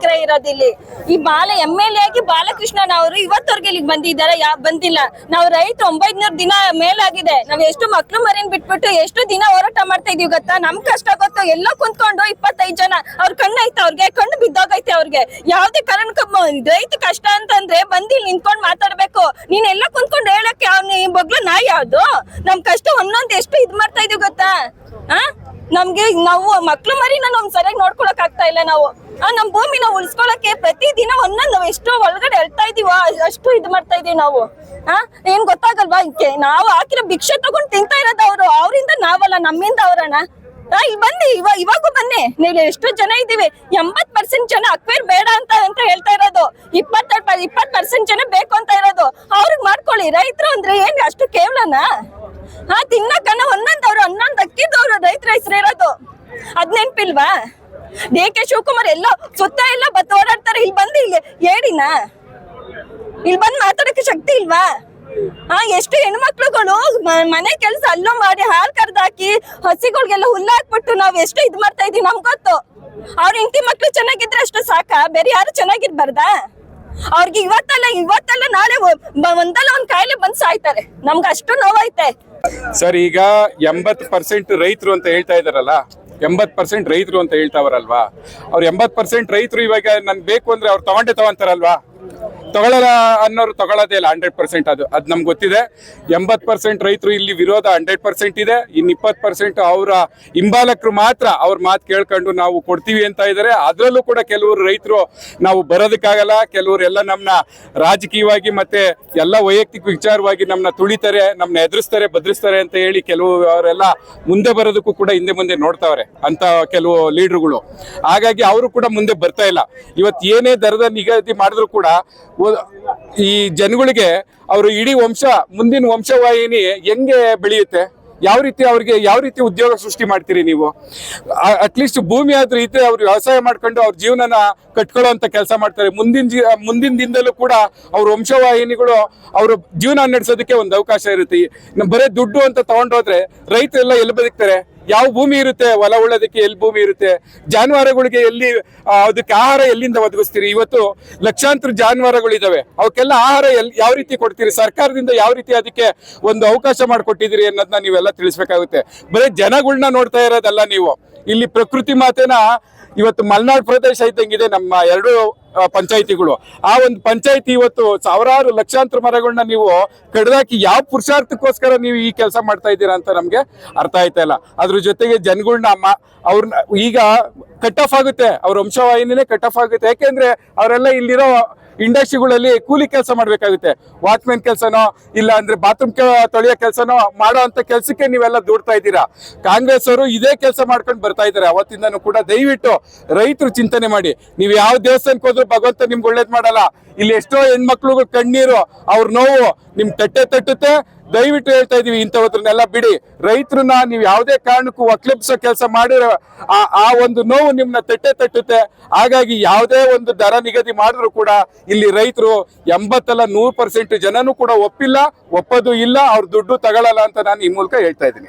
ಎಕರೆ ಇರೋದಿಲ್ಲಿ ಈ ಬಾಲ M L A ಆಗಿ ಬಾಲಕೃಷ್ಣನ್ ಅವರು ಇವತ್ತವರೆಗೆ ಇಲ್ಲಿಗೆ ಬಂದಿದ್ದಾರೆ. ಯಾ ಬಂದಿಲ್ಲ. ನಾವು ರೈತರು ಒಂಬೈದ್ನೂರ್ ದಿನ ಮೇಲಾಗಿದೆ. ನಾವ್ ಎಷ್ಟು ಮಕ್ಳು ಮರಿನ್ ಬಿಟ್ಬಿಟ್ಟು ಎಷ್ಟು ದಿನ ಹೋರಾಟ ಮಾಡ್ತಾ ಇದೀವಿ ಗೊತ್ತಾ? ನಮ್ ಕಷ್ಟ ಗೊತ್ತು. ಎಲ್ಲೋ ಕುಂತ್ಕೊಂಡು ಇಪ್ಪತ್ತೈದು ಜನ ಅವ್ರ ಕಣ್ಣು ಐತೆ ಅವ್ರಿಗೆ, ಕಣ್ಣು ಬಿದ್ದೋಗೈತೆ ಅವ್ರಿಗೆ. ಯಾವ್ದೇ ಕಾರಣಕ್ಕೂ ರೈತ ಕಷ್ಟ ಅಂತಂದ್ರೆ ಬಂದಿ ನಿಂತ್ಕೊಂಡ್ ಮಾತಾಡ್ಬೇಕು. ನೀನ್ ಎಲ್ಲ ಕುಂತ್ಕೊಂಡು ಹೇಳಕ್ಕೆ ಅವ್ನ ಬಗ್ಲು ನಾ ಯಾವ್ದು? ನಮ್ ಕಷ್ಟ ಒಂದೊಂದ್ ಎಷ್ಟು ಇದ್ ಮಾಡ್ತಾ ಇದೀವಿ ಗೊತ್ತಾ? ಆ? ನಮ್ಗೆ ನಾವು ಮಕ್ಳು ಮರಿನ ನಮ್ ಸರಿಯಾಗಿ ನೋಡ್ಕೊಳಕ್ ಆಗ್ತಾ ಇಲ್ಲ ನಾವು. ಆ, ನಮ್ ಭೂಮಿನ ಉಳಿಸ್ಕೊಳಕ್ಕೆ ಪ್ರತಿ ದಿನ ಒಂದೊಂದು ನಾವು ಎಷ್ಟೋ ಒಳಗಡೆ ಹೇಳ್ತಾ ಇದೀವ, ಅಷ್ಟು ಇದ್ ಮಾಡ್ತಾ ಇದೀವಿ ನಾವು. ಆ, ಏನ್ ಗೊತ್ತಾಗಲ್ವಾ ನಾವು ಹಾಕಿರೋ ಭಿಕ್ಷೆ ತಗೊಂಡ್ ತಿಂತಾ ಇರೋದು ಅವ್ರು. ಅವರಿಂದ ನಾವಲ್ಲ, ನಮ್ಮಿಂದ ಇಲ್ಲಿ ಬನ್ನಿ ಇವಾಗ ಇವಾಗೂ ಬನ್ನಿ. ನೀವು ಎಷ್ಟು ಜನ ಇದೀವಿ ಎಂಬತ್ ಪರ್ಸೆಂಟ್ ಜನ ಅಕ್ವೇರ್ ಬೇಡ ಅಂತ ಅಂತ ಹೇಳ್ತಾ ಇರೋದು. ಇಪ್ಪತ್ತ ಇಪ್ಪತ್ ಪರ್ಸೆಂಟ್ ಜನ ಬೇಕು ಅಂತ ಇರೋದು. ಅವ್ರಿಗೆ ಮಾಡ್ಕೊಳ್ಳಿ. ರೈತರು ಅಂದ್ರೆ ಏನ್ ಅಷ್ಟು ಕೇವಲನಾ? ಹಾ ತಿನ್ನಕನ ಒಂದೊಂದವ್ರು ಹನ್ನೊಂದು ಅಕ್ಕಿದವ್ರು ರೈತರ ಹೆಸರು ಇರೋದು. ಅದ್ ನೆನ್ಪಿಲ್ವಾ? ಡಿ ಕೆ ಶಿವಕುಮಾರ್ ಎಲ್ಲ ಸುತ್ತ ಎಲ್ಲ ಬತ್ ಓಡಾಡ್ತಾರೆ. ಇಲ್ಲಿ ಬಂದು ಇಲ್ಲಿ ಹೇಳಿನ ಇಲ್ಲಿ ಬಂದು ಮಾತಾಡಕ್ಕೆ ಶಕ್ತಿ ಇಲ್ವಾ? ಹಾ ಎಷ್ಟು ಹೆಣ್ಮಕ್ಳುಗಳು ಮಕ್ಳುಗಳು ಮನೆ ಕೆಲಸ ಅಲ್ಲೂ ಮಾಡಿ ಹಾಲ್ ಕರ್ದಾಕಿ ಹಸಿಗಳಿಗೆಲ್ಲ ಹುಲ್ಲು ಹಾಕ್ಬಿಟ್ಟು ನಾವ್ ಎಷ್ಟು ಇದ್ ಮಾಡ್ತಾ ಇದೀವಿ ನಮ್ಗೊತ್ತು ಅವ್ರ ಹೆಂಡತಿ ಮಕ್ಳು ಚೆನ್ನಾಗಿದ್ರೆ ಅಷ್ಟು ಸಾಕ? ಬೇರೆ ಯಾರು ಚೆನ್ನಾಗಿರ್ಬಾರ್ದಾ? ಅವ್ರಿಗೆ ಇವತ್ತಲ್ಲ ಇವತ್ತಲ್ಲ ನಾಳೆ ಒಂದಲ್ಲ ಒಂದ್ ಕಾಯಿಲೆ ಬಂದ್ ಸಾಯ್ತಾರೆ. ನಮ್ಗೆ ಅಷ್ಟು ನೋವೈತೆ. ಸರ್, ಈಗ ಎಂಬತ್ ಪರ್ಸೆಂಟ್ ರೈತರು ಅಂತ ಹೇಳ್ತಾ ಇದಾರಲ್ಲ ಎಂಬತ್ ಪರ್ಸೆಂಟ್ ರೈತರು ಅಂತ ಹೇಳ್ತಾವರಲ್ವಾ ಅವ್ರ ಎಂಬತ್ ಪರ್ಸೆಂಟ್ ರೈತರು ಇವಾಗ ನನ್ ಬೇಕು ಅಂದ್ರೆ ಅವ್ರು ತಗೊಂಡೆ ತಗೊಂತಾರಲ್ವಾ? ತಗೊಳ್ಳಲ್ಲ ಅನ್ನೋರು ತಗೊಳ್ಳೋದೇ ಇಲ್ಲ ಹಂಡ್ರೆಡ್ ಪರ್ಸೆಂಟ್ ಅದು. ಅದು ನಮ್ಗೆ ಗೊತ್ತಿದೆ. ಎಂಬತ್ತು ಪರ್ಸೆಂಟ್ ರೈತರು ಇಲ್ಲಿ ವಿರೋಧ ಹಂಡ್ರೆಡ್ ಪರ್ಸೆಂಟ್ ಇದೆ. ಇನ್ನು ಇಪ್ಪತ್ತು ಪರ್ಸೆಂಟ್ ಅವರ ಹಿಂಬಾಲಕರು ಮಾತ್ರ ಅವ್ರ ಮಾತು ಕೇಳ್ಕೊಂಡು ನಾವು ಕೊಡ್ತೀವಿ ಅಂತ ಇದ್ದಾರೆ ಅದರಲ್ಲೂ ಕೂಡ ಕೆಲವರು ರೈತರು ನಾವು ಬರೋದಕ್ಕಾಗಲ್ಲ. ಕೆಲವರು ಎಲ್ಲ ನಮ್ಮನ್ನ ರಾಜಕೀಯವಾಗಿ ಮತ್ತೆ ಎಲ್ಲ ವೈಯಕ್ತಿಕ ವಿಚಾರವಾಗಿ ನಮ್ಮನ್ನ ತುಳಿತಾರೆ ನಮ್ಮನ್ನ ಎದುರಿಸ್ತಾರೆ, ಬದ್ರಿಸ್ತಾರೆ ಅಂತ ಹೇಳಿ ಕೆಲವು ಅವರೆಲ್ಲ ಮುಂದೆ ಬರೋದಕ್ಕೂ ಕೂಡ ಹಿಂದೆ ಮುಂದೆ ನೋಡ್ತಾವ್ರೆ ಅಂತ ಕೆಲವು ಲೀಡರ್ಗಳು. ಹಾಗಾಗಿ ಅವರು ಕೂಡ ಮುಂದೆ ಬರ್ತಾ ಇಲ್ಲ. ಇವತ್ತು ಏನೇ ದರದ ನಿಗದಿ ಮಾಡಿದ್ರು ಕೂಡ ಈ ಜನಗಳಿಗೆ ಅವರು ಇಡೀ ವಂಶ, ಮುಂದಿನ ವಂಶವಾಹಿನಿ ಹೆಂಗೆ ಬೆಳೆಯುತ್ತೆ? ಯಾವ ರೀತಿ ಅವ್ರಿಗೆ ಯಾವ ರೀತಿ ಉದ್ಯೋಗ ಸೃಷ್ಟಿ ಮಾಡ್ತೀರಿ ನೀವು? ಅಟ್ಲೀಸ್ಟ್ ಭೂಮಿ ಆದ್ರೂ ಇದ್ರೆ ಅವ್ರು ವ್ಯವಸಾಯ ಮಾಡ್ಕೊಂಡು ಅವ್ರ ಜೀವನನ ಕಟ್ಕೊಳ್ಳೋ ಅಂತ ಕೆಲಸ ಮಾಡ್ತಾರೆ. ಮುಂದಿನ ಜೀ, ಮುಂದಿನ ದಿನದಲ್ಲೂ ಕೂಡ ಅವ್ರ ವಂಶವಾಹಿನಿಗಳು ಅವ್ರ ಜೀವನ ನಡೆಸೋದಕ್ಕೆ ಒಂದು ಅವಕಾಶ ಇರುತ್ತೆ. ಬರೀ ದುಡ್ಡು ಅಂತ ತಗೊಂಡೋದ್ರೆ ರೈತರೆಲ್ಲ ಎಲ್ಲಿ ಬದುಕ್ತಾರೆ? ಯಾವ ಭೂಮಿ ಇರುತ್ತೆ? ಹೊಲ ಉಳ್ಳೋದಕ್ಕೆ ಎಲ್ಲಿ ಭೂಮಿ ಇರುತ್ತೆ? ಜಾನುವಾರುಗಳಿಗೆ ಎಲ್ಲಿ ಅದಕ್ಕೆ ಆಹಾರ ಎಲ್ಲಿಂದ ಒದಗಿಸ್ತೀರಿ? ಇವತ್ತು ಲಕ್ಷಾಂತರ ಜಾನುವಾರುಗಳಿದಾವೆ ಅವಕ್ಕೆಲ್ಲ ಆಹಾರ ಎಲ್ಲಿ, ಯಾವ ರೀತಿ ಕೊಡ್ತೀರಿ? ಸರ್ಕಾರದಿಂದ ಯಾವ ರೀತಿ ಅದಕ್ಕೆ ಒಂದು ಅವಕಾಶ ಮಾಡಿಕೊಟ್ಟಿದ್ದೀರಿ ಅನ್ನೋದನ್ನ ನೀವೆಲ್ಲ ತಿಳಿಸ್ಬೇಕಾಗುತ್ತೆ. ಬರೀ ಜನಗಳನ್ನ ನೋಡ್ತಾ ಇರೋದಲ್ಲ ನೀವು. ಇಲ್ಲಿ ಪ್ರಕೃತಿ ಮಾತೇನ ಇವತ್ತು ಮಲೆನಾಡು ಪ್ರದೇಶ ಇದ್ದಂಗಿದೆ. ನಮ್ಮ ಎರಡು ಪಂಚಾಯಿತಿಗಳು. ಆ ಒಂದು ಪಂಚಾಯಿತಿ ಇವತ್ತು ಸಾವಿರಾರು ಲಕ್ಷಾಂತರ ಮರಗಳನ್ನ ನೀವು ಕಡ್ದಾಕಿ ಯಾವ ಪುರುಷಾರ್ಥಕ್ಕೋಸ್ಕರ ನೀವು ಈ ಕೆಲಸ ಮಾಡ್ತಾ ಇದ್ದೀರಾ ಅಂತ ನಮ್ಗೆ ಅರ್ಥ ಆಯ್ತಾ ಇಲ್ಲ. ಅದ್ರ ಜೊತೆಗೆ ಜನಗಳನ್ನ ಅವ್ರನ್ನ ಈಗ ಕಟ್ ಆಫ್ ಆಗುತ್ತೆ. ಅವ್ರ ವಂಶವಾಹಿನಿನೇ ಕಟ್ ಆಫ್ ಆಗುತ್ತೆ. ಯಾಕೆಂದ್ರೆ ಅವರೆಲ್ಲ ಇಲ್ಲಿರೋ ಇಂಡಸ್ಟ್ರಿಗಳಲ್ಲಿ ಕೂಲಿ ಕೆಲಸ ಮಾಡಬೇಕಾಗುತ್ತೆ. ವಾಚ್ಮೆನ್ ಕೆಲಸನೋ, ಇಲ್ಲ ಅಂದ್ರೆ ಬಾತ್ರೂಮ್ ತೊಳೆಯೋ ಕೆಲಸನೋ ಮಾಡೋ ಅಂತ ಕೆಲಸಕ್ಕೆ ನೀವೆಲ್ಲ ದೂಡ್ತಾ ಇದ್ದೀರಾ? ಕಾಂಗ್ರೆಸ್ ಅವರು ಇದೇ ಕೆಲಸ ಮಾಡ್ಕೊಂಡು ಬರ್ತಾ ಇದ್ದಾರೆ. ಅವತ್ತಿಂದನೂ ಕೂಡ ದಯವಿಟ್ಟು ರೈತರು ಚಿಂತನೆ ಮಾಡಿ. ನೀವು ಯಾವ ದೇವಸ್ಥಾನಕ್ಕೆ ಹೋದ್ರು ಭಗವಂತ ನಿಮ್ಗೆ ಒಳ್ಳೇದ್ ಮಾಡಲ್ಲ. ಇಲ್ಲಿ ಎಷ್ಟೋ ಹೆಣ್ಮಕ್ಳು ಕಣ್ಣೀರು, ಅವ್ರ ನೋವು ನಿಮ್ ತಟ್ಟೆ ತಟ್ಟುತ್ತೆ. ದಯವಿಟ್ಟು ಹೇಳ್ತಾ ಇದೀವಿ ಇಂಥವತ್ರನ್ನೆಲ್ಲ ಬಿಡಿ. ರೈತರನ್ನ ನೀವು ಯಾವುದೇ ಕಾರಣಕ್ಕೂ ಒಕ್ಲೆಬ್ಸೋ ಕೆಲಸ ಮಾಡಿರೋ ಆ ಆ ಒಂದು ನೋವು ನಿಮ್ಮನ್ನ ತಟ್ಟೆ ತಟ್ಟುತ್ತೆ. ಹಾಗಾಗಿ ಯಾವುದೇ ಒಂದು ದರ ನಿಗದಿ ಮಾಡಿದ್ರು ಕೂಡ ಇಲ್ಲಿ ರೈತರು ಎಂಬತ್ತಲ್ಲ ನೂರು ಪರ್ಸೆಂಟ್ ಜನನೂ ಕೂಡ ಒಪ್ಪಿಲ್ಲ, ಒಪ್ಪದು ಇಲ್ಲ, ಅವ್ರ ದುಡ್ಡು ತಗೊಳ್ಳಲ್ಲ ಅಂತ ನಾನು ಈ ಮೂಲಕ ಹೇಳ್ತಾ ಇದ್ದೀನಿ.